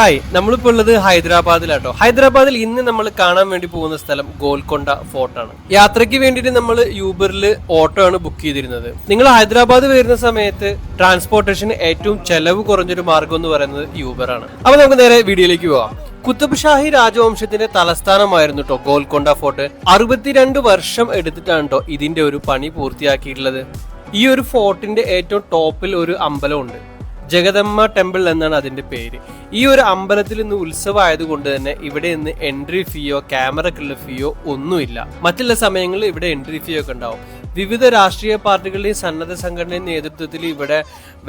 Hi നമ്മളിപ്പോൾ ഉള്ളത് ഹൈദരാബാദിലാട്ടോ. ഹൈദരാബാദിൽ ഇന്ന് നമ്മൾ കാണാൻ വേണ്ടി പോകുന്ന സ്ഥലം ഗോൽക്കൊണ്ട ഫോർട്ട് ആണ്. യാത്രയ്ക്ക് വേണ്ടിയിട്ട് നമ്മൾ യൂബറിൽ ഓട്ടോ ആണ് ബുക്ക് ചെയ്തിരുന്നത്. നിങ്ങൾ ഹൈദരാബാദ് വരുന്ന സമയത്ത് ട്രാൻസ്പോർട്ടേഷന് ഏറ്റവും ചെലവ് കുറഞ്ഞൊരു മാർഗം എന്ന് പറയുന്നത് യൂബർ ആണ്. അപ്പൊ നമുക്ക് നേരെ വീഡിയോയിലേക്ക് പോവാം. കുത്തബ് ഷാഹി രാജവംശത്തിന്റെ തലസ്ഥാനമായിരുന്നു കേട്ടോ ഗോൽക്കൊണ്ട ഫോർട്ട്. അറുപത്തിരണ്ട് വർഷം എടുത്തിട്ടാണ് കേട്ടോ ഇതിന്റെ ഒരു പണി പൂർത്തിയാക്കിയിട്ടുള്ളത്. ഈ ഒരു ഫോർട്ടിന്റെ ഏറ്റവും ടോപ്പിൽ ഒരു അമ്പലമുണ്ട് ജഗദമ്മ ടെമ്പിൾ എന്നാണ് അതിന്റെ പേര്. ഈ ഒരു അമ്പലത്തിൽ നിന്ന് ഇന്ന് ഉത്സവമായതുകൊണ്ട് തന്നെ ഇവിടെ ഇന്ന് എൻട്രി ഫീയോ ക്യാമറക്കുള്ള ഫീയോ ഒന്നുമില്ല. മറ്റുള്ള സമയങ്ങളിൽ ഇവിടെ എൻട്രി ഫീ ഒക്കെ ഉണ്ടാവും. വിവിധ രാഷ്ട്രീയ പാർട്ടികളുടെയും സന്നദ്ധ സംഘടനയും നേതൃത്വത്തിൽ ഇവിടെ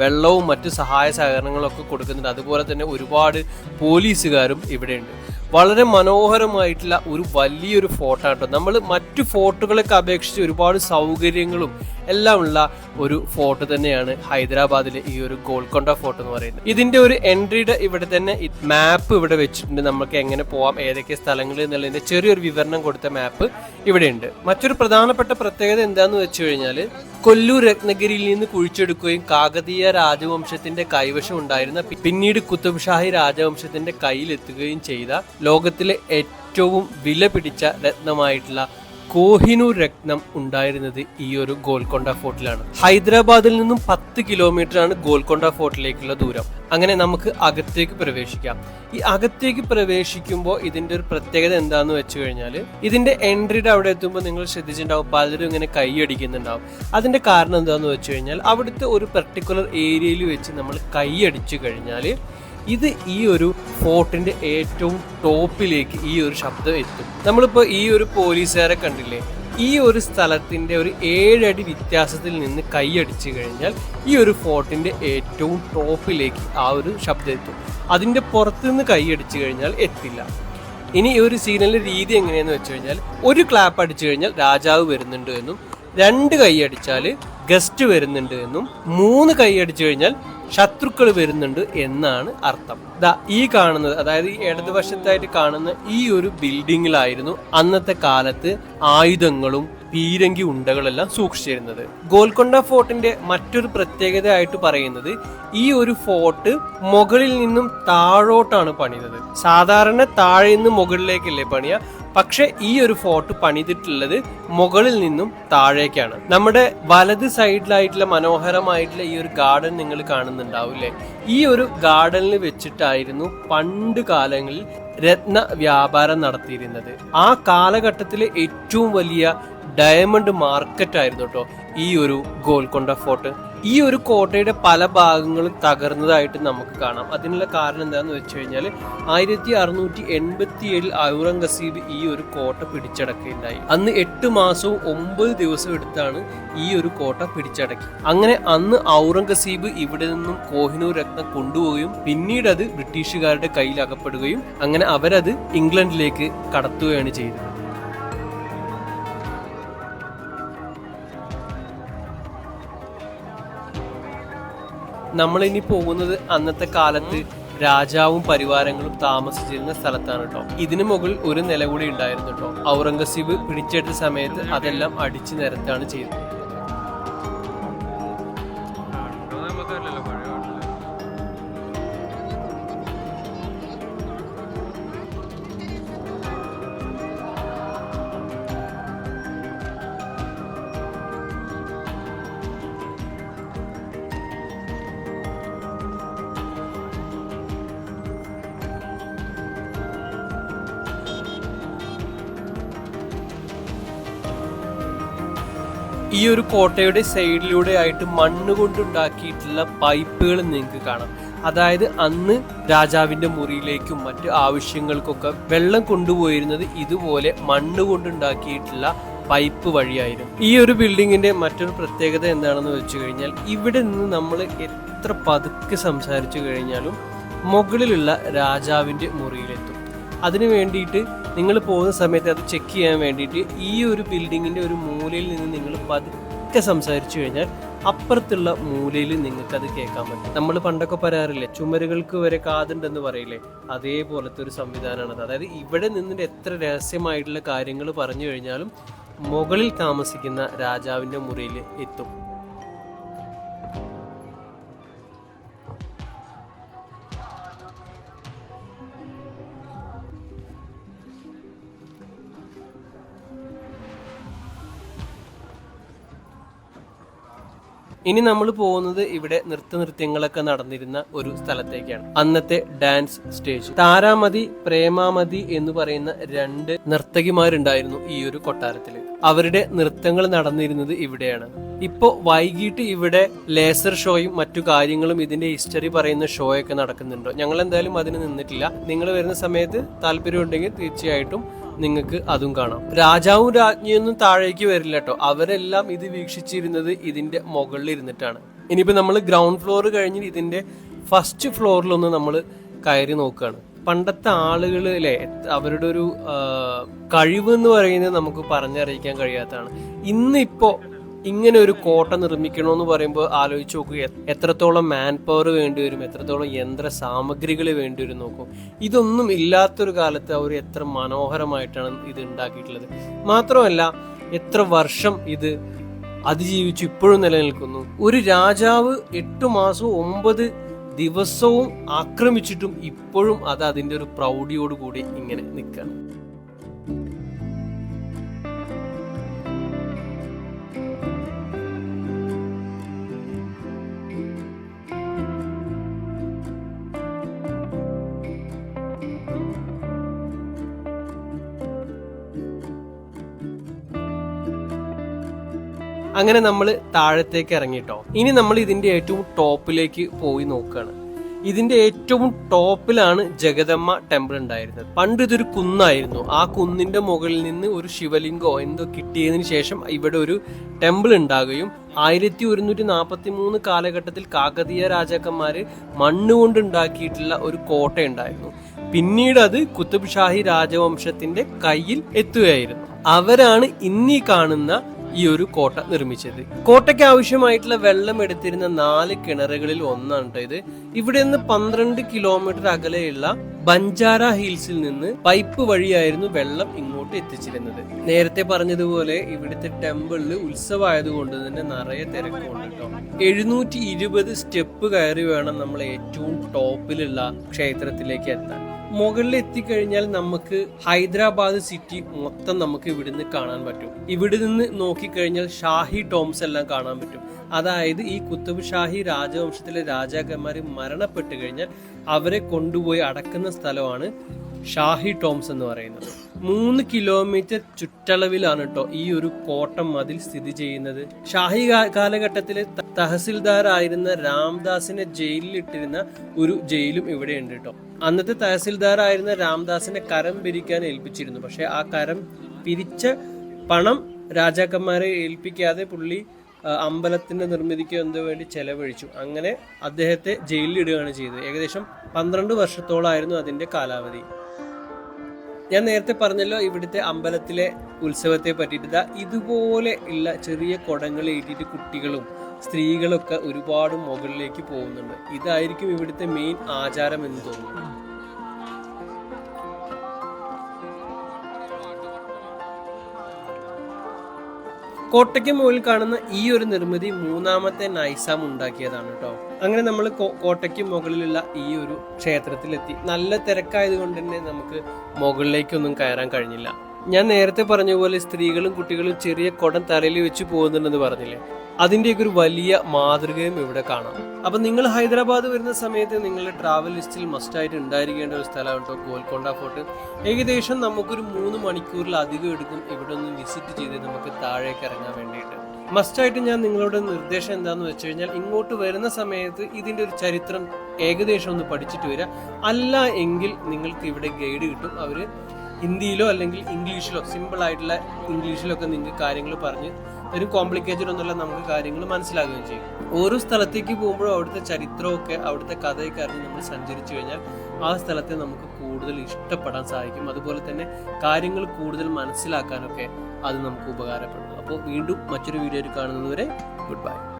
വെള്ളവും മറ്റു സഹായ സഹകരണങ്ങളൊക്കെ കൊടുക്കുന്നുണ്ട്. അതുപോലെ തന്നെ ഒരുപാട് പോലീസുകാരും ഇവിടെയുണ്ട്. വളരെ മനോഹരമായിട്ടുള്ള ഒരു വലിയൊരു ഫോർട്ട് ആട്ടോ. നമ്മൾ മറ്റു ഫോർട്ടുകളൊക്കെ അപേക്ഷിച്ച് ഒരുപാട് സൗകര്യങ്ങളും എല്ലാം ഉള്ള ഒരു ഫോർട്ട് തന്നെയാണ് ഹൈദരാബാദിലെ ഈ ഒരു ഗോൾക്കൊണ്ട ഫോർട്ട് എന്ന് പറയുന്നത്. ഇതിന്റെ ഒരു എൻട്രിയുടെ ഇവിടെ തന്നെ മാപ്പ് ഇവിടെ വെച്ചിട്ടുണ്ട്. നമുക്ക് എങ്ങനെ പോവാം ഏതൊക്കെ സ്ഥലങ്ങളിൽ എന്നുള്ളതിന്റെ ചെറിയൊരു വിവരണം കൊടുത്ത മാപ്പ് ഇവിടെ ഉണ്ട് മറ്റൊരു പ്രധാനപ്പെട്ട പ്രത്യേകത എന്താന്ന് വെച്ച് കഴിഞ്ഞാൽ കൊല്ലൂർ രത്നഗിരിയിൽ നിന്ന് കുഴിച്ചെടുക്കുകയും കാകതീയ രാജവംശത്തിന്റെ കൈവശം ഉണ്ടായിരുന്ന പിന്നീട് കുത്തുബ്ഷാഹി രാജവംശത്തിന്റെ കയ്യിലെത്തുകയും ചെയ്ത ലോകത്തിലെ ഏറ്റവും വില പിടിച്ച രത്നമായിട്ടുള്ള കോഹിനൂർ രത്നം ഉണ്ടായിരുന്നത് ഈ ഒരു ഗോൽക്കൊണ്ട ഫോർട്ടിലാണ്. ഹൈദരാബാദിൽ നിന്നും പത്ത് കിലോമീറ്റർ ആണ് ഗോൽക്കൊണ്ട ഫോർട്ടിലേക്കുള്ള ദൂരം. അങ്ങനെ നമുക്ക് അകത്തേക്ക് പ്രവേശിക്കാം. ഈ അകത്തേക്ക് പ്രവേശിക്കുമ്പോൾ ഇതിന്റെ ഒരു പ്രത്യേകത എന്താന്ന് വെച്ച് കഴിഞ്ഞാൽ ഇതിന്റെ എൻട്രിയുടെ അവിടെ എത്തുമ്പോൾ നിങ്ങൾ ശ്രദ്ധിച്ചിട്ടുണ്ടാവും പലരും ഇങ്ങനെ കൈയടിക്കുന്നുണ്ടാവും അതിന്റെ കാരണം എന്താന്ന് വെച്ച് കഴിഞ്ഞാൽ അവിടുത്തെ ഒരു പെർട്ടിക്കുലർ ഏരിയയിൽ വെച്ച് നമ്മൾ കൈയടിച്ചു കഴിഞ്ഞാൽ ഇത് ഈ ഒരു ഫോർട്ടിന്റെ ഏറ്റവും ടോപ്പിലേക്ക് ഈ ഒരു ശബ്ദം എത്തും. നമ്മളിപ്പോൾ ഈ ഒരു പോലീസുകാരെ കണ്ടില്ലേ? ഈ ഒരു സ്ഥലത്തിന്റെ ഒരു ഏഴടി വ്യത്യാസത്തിൽ നിന്ന് കൈയടിച്ചു കഴിഞ്ഞാൽ ഈ ഒരു ഫോർട്ടിന്റെ ഏറ്റവും ടോപ്പിലേക്ക് ആ ഒരു ശബ്ദം എത്തും. അതിന്റെ പുറത്തുനിന്ന് കൈയടിച്ചു കഴിഞ്ഞാൽ എത്തില്ല. ഇനി ഈ ഒരു സീനിലെ രീതി എങ്ങനെയാന്ന് വെച്ച് കഴിഞ്ഞാൽ ഒരു ക്ലാപ്പ് അടിച്ചു കഴിഞ്ഞാൽ രാജാവ് വരുന്നുണ്ട് എന്നും രണ്ട് കൈയടിച്ചാൽ ഗസ്റ്റ് വരുന്നുണ്ട് എന്നും മൂന്ന് കൈ അടിച്ചു കഴിഞ്ഞാൽ ശത്രുക്കൾ വരുന്നുണ്ട് എന്നാണ് അർത്ഥം. ദാ ഈ കാണുന്നത് അതായത് ഈ ഇടതുവശത്തായിട്ട് കാണുന്ന ഈ ഒരു ബിൽഡിങ്ങിലായിരുന്നു അന്നത്തെ കാലത്ത് ആയുധങ്ങളും പീരങ്കി ഉണ്ടകളെല്ലാം സൂക്ഷിച്ചിരുന്നത്. ഗോൽക്കൊണ്ട ഫോർട്ടിന്റെ മറ്റൊരു പ്രത്യേകത ആയിട്ട് പറയുന്നത് ഈ ഒരു ഫോർട്ട് മുകളിൽ നിന്നും താഴോട്ടാണ് പണിതത്. സാധാരണ താഴെ നിന്ന് മുകളിലേക്കല്ലേ പണിയ പക്ഷെ ഈ ഒരു ഫോർട്ട് പണിതിട്ടുള്ളത് മുകളിൽ നിന്നും താഴേക്കാണ്. നമ്മുടെ വലത് സൈഡിലായിട്ടുള്ള മനോഹരമായിട്ടുള്ള ഈ ഒരു ഗാർഡൻ നിങ്ങൾ കാണുന്നുണ്ടാവില്ലേ? ഈ ഒരു ഗാർഡനിൽ വെച്ചിട്ടായിരുന്നു പണ്ട് കാലങ്ങളിൽ രത്ന വ്യാപാരം നടത്തിയിരുന്നത്. ആ കാലഘട്ടത്തിലെ ഏറ്റവും വലിയ ഡയമണ്ട് മാർക്കറ്റ് ആയിരുന്നു കേട്ടോ ഈ ഒരു ഗോൽക്കൊണ്ട ഫോർട്ട്. ഈ ഒരു കോട്ടയുടെ പല ഭാഗങ്ങളും തകർന്നതായിട്ട് നമുക്ക് കാണാം. അതിനുള്ള കാരണം എന്താണെന്ന് വെച്ച് കഴിഞ്ഞാൽ ആയിരത്തി അറുന്നൂറ്റി എൺപത്തി ഏഴിൽ ഔറംഗസീബ് ഈ ഒരു കോട്ട പിടിച്ചടക്കുകയുണ്ടായി. അന്ന് എട്ട് മാസവും ഒമ്പത് ദിവസം എടുത്താണ് ഈ ഒരു കോട്ട പിടിച്ചടക്കി. അങ്ങനെ അന്ന് ഔറംഗസീബ് ഇവിടെ നിന്നും കോഹിനൂർ രത്നം കൊണ്ടുപോവുകയും പിന്നീട് അത് ബ്രിട്ടീഷുകാരുടെ കയ്യിൽ അകപ്പെടുകയും അങ്ങനെ അവരത് ഇംഗ്ലണ്ടിലേക്ക് കടത്തുകയാണ് ചെയ്തത്. നമ്മളിനി പോകുന്നത് അന്നത്തെ കാലത്ത് രാജാവും പരിവാരങ്ങളും താമസിച്ചിരുന്ന സ്ഥലത്താണ് കേട്ടോ ഇതിനു മുകളിൽ ഒരു നില കൂടി ഉണ്ടായിരുന്നു കേട്ടോ ഔറംഗസീബ് പിടിച്ചെടുത്ത സമയത്ത് അതെല്ലാം അടിച്ചു നിരത്താണ് ചെയ്തത്. ഈ ഒരു കോട്ടയുടെ സൈഡിലൂടെ ആയിട്ട് മണ്ണ് കൊണ്ടുണ്ടാക്കിയിട്ടുള്ള പൈപ്പുകൾ നിങ്ങൾക്ക് കാണാം. അതായത് അന്ന് രാജാവിന്റെ മുറിയിലേക്കും മറ്റു ആവശ്യങ്ങൾക്കൊക്കെ വെള്ളം കൊണ്ടുപോയിരുന്നത് ഇതുപോലെ മണ്ണ് കൊണ്ടുണ്ടാക്കിയിട്ടുള്ള പൈപ്പ് വഴിയായിരുന്നു. ഈ ഒരു ബിൽഡിങ്ങിന്റെ മറ്റൊരു പ്രത്യേകത എന്താണെന്ന് വെച്ച് കഴിഞ്ഞാൽ ഇവിടെ നിന്ന് നമ്മൾ എത്ര പതുക്കെ സംസാരിച്ചു കഴിഞ്ഞാലും മുകളിലുള്ള രാജാവിന്റെ മുറിയിലെത്തും. അതിനു വേണ്ടിയിട്ട് നിങ്ങൾ പോകുന്ന സമയത്ത് അത് ചെക്ക് ചെയ്യാൻ വേണ്ടിയിട്ട് ഈ ഒരു ബിൽഡിങ്ങിന്റെ ഒരു മൂലയിൽ നിന്ന് നിങ്ങൾ പതുക്കെ സംസാരിച്ചു കഴിഞ്ഞാൽ അപ്പുറത്തുള്ള മൂലയിൽ നിങ്ങൾക്കത് കേൾക്കാൻ പറ്റും. നമ്മൾ പണ്ടൊക്കെ പറയാറില്ലേ ചുമരുകൾക്ക് വരെ കാതുണ്ടെന്ന് പറയില്ലേ? അതേപോലത്തെ ഒരു സംവിധാനമാണത്. അതായത് ഇവിടെ നിന്നിട്ട് എത്ര രഹസ്യമായിട്ടുള്ള കാര്യങ്ങൾ പറഞ്ഞു കഴിഞ്ഞാലും മുകളിൽ താമസിക്കുന്ന രാജാവിന്റെ മുറിയിൽ എത്തും. ഇനി നമ്മൾ പോകുന്നത് ഇവിടെ നൃത്ത നൃത്യങ്ങളൊക്കെ നടന്നിരുന്ന ഒരു സ്ഥലത്തേക്കാണ്. അന്നത്തെ ഡാൻസ് സ്റ്റേജ്. താരാമതി പ്രേമാമതി എന്ന് പറയുന്ന രണ്ട് നർത്തകിമാരുണ്ടായിരുന്നു ഈ ഒരു കൊട്ടാരത്തിൽ അവരുടെ നൃത്തങ്ങൾ നടന്നിരുന്നത് ഇവിടെയാണ്. ഇപ്പോ വൈകിട്ട് ഇവിടെ ലേസർ ഷോയും മറ്റു കാര്യങ്ങളും ഇതിന്റെ ഹിസ്റ്ററി പറയുന്ന ഷോയൊക്കെ നടക്കുന്നുണ്ടോ. ഞങ്ങൾ എന്തായാലും അതിന് നിന്നിട്ടില്ല. നിങ്ങൾ വരുന്ന സമയത്ത് താല്പര്യമുണ്ടെങ്കിൽ തീർച്ചയായിട്ടും നിങ്ങൾക്ക് അതും കാണാം. രാജാവും രാജ്ഞിയൊന്നും താഴേക്ക് വരില്ല കേട്ടോ അവരെല്ലാം ഇത് വീക്ഷിച്ചിരുന്നത് ഇതിന്റെ മുകളിൽ ഇരുന്നിട്ടാണ്. ഇനിയിപ്പോ നമ്മൾ ഗ്രൗണ്ട് ഫ്ലോർ കഴിഞ്ഞ് ഇതിന്റെ ഫസ്റ്റ് ഫ്ലോറിലൊന്ന് നമ്മൾ കയറി നോക്കുകയാണ് പണ്ടത്തെ ആളുകൾ അല്ലേ അവരുടെ ഒരു കഴിവ് എന്ന് പറയുന്നത് നമുക്ക് പറഞ്ഞറിയിക്കാൻ കഴിയാത്തതാണ്. ഇന്നിപ്പോ ഇങ്ങനെ ഒരു കോട്ട നിർമ്മിക്കണമെന്ന് പറയുമ്പോൾ ആലോചിച്ച് നോക്കുക എത്രത്തോളം മാൻ പവർ വേണ്ടി വരും എത്രത്തോളം യന്ത്ര സാമഗ്രികൾ വേണ്ടി വരും നോക്കും. ഇതൊന്നും ഇല്ലാത്തൊരു കാലത്ത് അവർ എത്ര മനോഹരമായിട്ടാണ് ഇത് ഉണ്ടാക്കിയിട്ടുള്ളത്. മാത്രമല്ല എത്ര വർഷം ഇത് അതിജീവിച്ച് ഇപ്പോഴും നിലനിൽക്കുന്നു. ഒരു രാജാവ് എട്ടു മാസവും ഒമ്പത് ദിവസവും ആക്രമിച്ചിട്ടും ഇപ്പോഴും അത് അതിന്റെ ഒരു പ്രൗഢിയോടുകൂടി ഇങ്ങനെ നിൽക്കുകയാണ്. അങ്ങനെ നമ്മൾ താഴത്തേക്ക് ഇറങ്ങിട്ടോ ഇനി നമ്മൾ ഇതിന്റെ ഏറ്റവും ടോപ്പിലേക്ക് പോയി നോക്കുകയാണ് ഇതിന്റെ ഏറ്റവും ടോപ്പിലാണ് ജഗദമ്മ ടെമ്പിൾ ഉണ്ടായിരുന്നത്. പണ്ട് ഇതൊരു കുന്നായിരുന്നു. ആ കുന്നിന്റെ മുകളിൽ നിന്ന് ഒരു ശിവലിംഗോ എന്തോ കിട്ടിയതിനു ശേഷം ഇവിടെ ഒരു ടെമ്പിൾ ഉണ്ടാകുകയും ആയിരത്തി ഒരുന്നൂറ്റി നാൽപ്പത്തി മൂന്ന് കാലഘട്ടത്തിൽ കാകതീയ രാജാക്കന്മാര് മണ്ണുകൊണ്ട് ഉണ്ടാക്കിയിട്ടുള്ള ഒരു കോട്ട ഉണ്ടായിരുന്നു പിന്നീട് അത് കുത്തുബ് ഷാഹി രാജവംശത്തിന്റെ കയ്യിൽ എത്തുകയായിരുന്നു. അവരാണ് ഇന്നീ കാണുന്ന ഈ ഒരു കോട്ട നിർമ്മിച്ചത്. കോട്ടയ്ക്ക് ആവശ്യമായിട്ടുള്ള വെള്ളം എടുത്തിരുന്ന നാല് കിണറുകളിൽ ഒന്നാണ് ഇത്. ഇവിടെ നിന്ന് പന്ത്രണ്ട് കിലോമീറ്റർ അകലെയുള്ള ബഞ്ചാര ഹിൽസിൽ നിന്ന് പൈപ്പ് വഴിയായിരുന്നു വെള്ളം ഇങ്ങോട്ട് എത്തിച്ചിരുന്നത്. നേരത്തെ പറഞ്ഞതുപോലെ ഇവിടുത്തെ ടെമ്പിളിൽ ഉത്സവമായതുകൊണ്ട് തന്നെ നിറയെ തിരക്കുണ്ട് കേട്ടോ എഴുന്നൂറ്റി ഇരുപത് സ്റ്റെപ്പ് കയറി വേണം നമ്മൾ ഏറ്റവും ടോപ്പിലുള്ള ക്ഷേത്രത്തിലേക്ക് എത്താൻ. മുകളിൽ എത്തിക്കഴിഞ്ഞാൽ നമുക്ക് ഹൈദരാബാദ് സിറ്റി മൊത്തം നമുക്ക് ഇവിടുന്ന് കാണാൻ പറ്റും. ഇവിടെ നിന്ന് നോക്കിക്കഴിഞ്ഞാൽ ഷാഹി ടോംസ് എല്ലാം കാണാൻ പറ്റും. അതായത് ഈ കുത്തബ് ഷാഹി രാജവംശത്തിലെ രാജാക്കന്മാർ മരണപ്പെട്ടു കഴിഞ്ഞാൽ അവരെ കൊണ്ടുപോയി അടക്കുന്ന സ്ഥലമാണ് ഷാഹി ടോംസ് എന്ന് പറയുന്നത്. മൂന്ന് കിലോമീറ്റർ ചുറ്റളവിലാണ് കേട്ടോ ഈ ഒരു കോട്ടം മതിൽ സ്ഥിതി ചെയ്യുന്നത്. ഷാഹി കാലഘട്ടത്തിലെ തഹസിൽദാരായിരുന്ന രാംദാസിനെ ജയിലിലിട്ടിരുന്ന ഒരു ജയിലും ഇവിടെ ഉണ്ട് കേട്ടോ അന്നത്തെ തഹസിൽദാരായിരുന്ന രാംദാസിനെ കരം പിരിക്കാൻ ഏൽപ്പിച്ചിരുന്നു. പക്ഷെ ആ കരം പിരിച്ച പണം രാജാക്കന്മാരെ ഏൽപ്പിക്കാതെ പുള്ളി അമ്പലത്തിന്റെ നിർമ്മിതിക്ക് എന്തോ വേണ്ടി ചെലവഴിച്ചു. അങ്ങനെ അദ്ദേഹത്തെ ജയിലിലിടുകയാണ് ചെയ്തത്. ഏകദേശം പന്ത്രണ്ട് വർഷത്തോളായിരുന്നു അതിന്റെ കാലാവധി. ഞാൻ നേരത്തെ പറഞ്ഞല്ലോ ഇവിടുത്തെ അമ്പലത്തിലെ ഉത്സവത്തെ പറ്റിയിട്ട്. ഇതുപോലെ ഉള്ള ചെറിയ കുടങ്ങൾ ഏറ്റിട്ട് കുട്ടികളും സ്ത്രീകളൊക്കെ ഒരുപാട് മുകളിലേക്ക് പോകുന്നുണ്ട്. ഇതായിരിക്കും ഇവിടുത്തെ മെയിൻ ആചാരം എന്ന് തോന്നുന്നു. കോട്ടയ്ക്ക് മുകളിൽ കാണുന്ന ഈ ഒരു നിർമ്മിതി മൂന്നാമത്തെ നൈസാം ഉണ്ടാക്കിയതാണ് കേട്ടോ അങ്ങനെ നമ്മൾ കോട്ടയ്ക്ക് മുകളിലുള്ള ഈ ഒരു ക്ഷേത്രത്തിലെത്തി. നല്ല തിരക്കായതുകൊണ്ട് തന്നെ നമുക്ക് മുകളിലേക്കൊന്നും കയറാൻ കഴിഞ്ഞില്ല. ഞാൻ നേരത്തെ പറഞ്ഞ പോലെ സ്ത്രീകളും കുട്ടികളും ചെറിയ കുടം തലയിൽ വെച്ച് പോകുന്നുണ്ടെന്ന് പറഞ്ഞില്ലേ? അതിന്റെയൊക്കെ ഒരു വലിയ മാതൃകയും ഇവിടെ കാണാം. അപ്പൊ നിങ്ങൾ ഹൈദരാബാദ് വരുന്ന സമയത്ത് നിങ്ങളുടെ ട്രാവൽ ലിസ്റ്റിൽ മസ്റ്റായിട്ട് ഉണ്ടായിരിക്കേണ്ട ഒരു സ്ഥലമാണ് കേട്ടോ ഗോൽക്കൊണ്ട ഫോർട്ട് ഏകദേശം നമുക്കൊരു മൂന്ന് മണിക്കൂറിലധികം എടുക്കും ഇവിടെ ഒന്ന് വിസിറ്റ് ചെയ്ത് നമുക്ക് താഴേക്ക് ഇറങ്ങാൻ വേണ്ടിയിട്ട്. മസ്റ്റായിട്ട് ഞാൻ നിങ്ങളോട് നിർദ്ദേശം എന്താണെന്ന് വെച്ച് കഴിഞ്ഞാൽ ഇങ്ങോട്ട് വരുന്ന സമയത്ത് ഇതിന്റെ ഒരു ചരിത്രം ഏകദേശം ഒന്ന് പഠിച്ചിട്ട് വരിക അല്ല എങ്കിൽ നിങ്ങൾക്ക് ഇവിടെ ഗൈഡ് കിട്ടും. അവർ ഹിന്ദിയിലോ അല്ലെങ്കിൽ ഇംഗ്ലീഷിലോ സിമ്പിൾ ആയിട്ടുള്ള ഇംഗ്ലീഷിലൊക്കെ നിങ്ങൾക്ക് കാര്യങ്ങൾ പറഞ്ഞ് ഒരു കോംപ്ലിക്കേറ്റഡ് ഒന്നുമില്ല നമുക്ക് കാര്യങ്ങൾ മനസ്സിലാകുകയും ചെയ്യും. ഓരോ സ്ഥലത്തേക്ക് പോകുമ്പോഴും അവിടുത്തെ ചരിത്രമൊക്കെ അവിടുത്തെ കഥയൊക്കെ അറിഞ്ഞ് നമ്മൾ സഞ്ചരിച്ചു കഴിഞ്ഞാൽ ആ സ്ഥലത്തെ നമുക്ക് കൂടുതൽ ഇഷ്ടപ്പെടാൻ സാധിക്കും. അതുപോലെ തന്നെ കാര്യങ്ങൾ കൂടുതൽ മനസ്സിലാക്കാനൊക്കെ അത് നമുക്ക് ഉപകാരപ്പെടും. അപ്പോൾ വീണ്ടും മറ്റൊരു വീഡിയോയിൽ കാണുന്നതുവരെ ഗുഡ് ബൈ